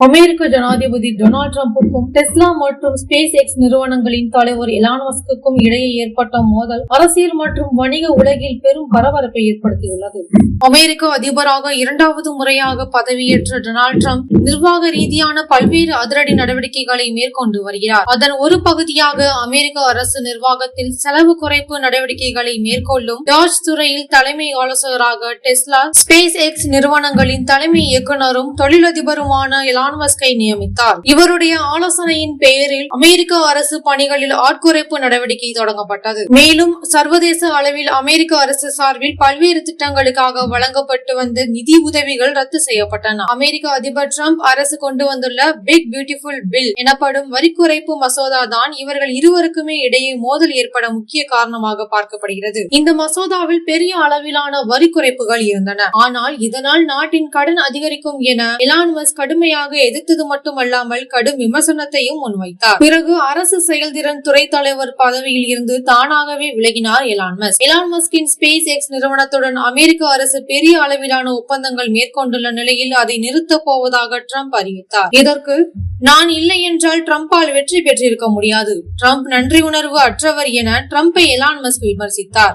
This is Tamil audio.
அமெரிக்க ஜனாதிபதி டொனால்ட் டிரம்புக்கும் டெஸ்லா மற்றும் ஸ்பேஸ் எக்ஸ் நிறுவனங்களின் தலைவர் எலான் இடையே ஏற்பட்ட மோதல் அரசியல் மற்றும் வணிக உலகில் பெரும் பரபரப்பை ஏற்படுத்தியுள்ளது. அமெரிக்க அதிபராக இரண்டாவது முறையாக பதவியேற்ற டொனால்ட் ட்ரம்ப் நிர்வாக ரீதியான பல்வேறு அதிரடி நடவடிக்கைகளை மேற்கொண்டு வருகிறார். அதன் ஒரு பகுதியாக அமெரிக்க அரசு நிர்வாகத்தில் செலவு குறைப்பு நடவடிக்கைகளை மேற்கொள்ளும் டாஜ் துறையில் தலைமை ஆலோசகராக டெஸ்லா ஸ்பேஸ் எக்ஸ் நிறுவனங்களின் தலைமை இயக்குநரும் தொழிலதிபருமான எலான் மஸ்கை நியமித்தார். இவருடைய ஆலோசனையின் பெயரில் அமெரிக்க அரசு பணிகளில் ஆட்குறைப்பு நடவடிக்கை தொடங்கப்பட்டது. மேலும் சர்வதேச அளவில் அமெரிக்க அரசு சார்பில் பல்வேறு திட்டங்களுக்காக வழங்கப்பட்டு வந்த நிதி உதவிகள் ரத்து செய்யப்பட்டன. அமெரிக்க அதிபர் டிரம்ப் அரசு கொண்டு வந்துள்ள பிக் பியூட்டிஃபுல் பில் எனப்படும் வரி குறைப்பு மசோதா தான் இவர்கள் இருவருக்குமே இடையே மோதல் ஏற்பட முக்கிய காரணமாக பார்க்கப்படுகிறது. இந்த மசோதாவில் பெரிய அளவிலான வரி குறைப்புகள் இருந்தன. ஆனால் இதனால் நாட்டின் கடன் அதிகரிக்கும் என எலான் கடுமையாக கடுமையாக எதிர்த்தது மட்டுமல்லாமல் கடும் விமர்சனத்தையும் முன்வைத்தார். பிறகு அரசு செயல்திறன் துறை தலைவர் பதவியில் இருந்து தானாகவே விலகினார் எலான் மஸ்க். எலான் மஸ்கின் ஸ்பேஸ் எக்ஸ் நிறுவனத்துடன் அமெரிக்க அரசு பெரிய அளவிலான ஒப்பந்தங்கள் மேற்கொண்டுள்ள நிலையில் அதை நிறுத்தப் போவதாக ட்ரம்ப் அறிவித்தார். இதற்கு நான் இல்லை என்றால் ட்ரம்பால் வெற்றி பெற்றிருக்க முடியாது. ட்ரம்ப் நன்றி உணர்வு அற்றவர் என ட்ரம்பை எலான் மஸ்க் விமர்சித்தார்.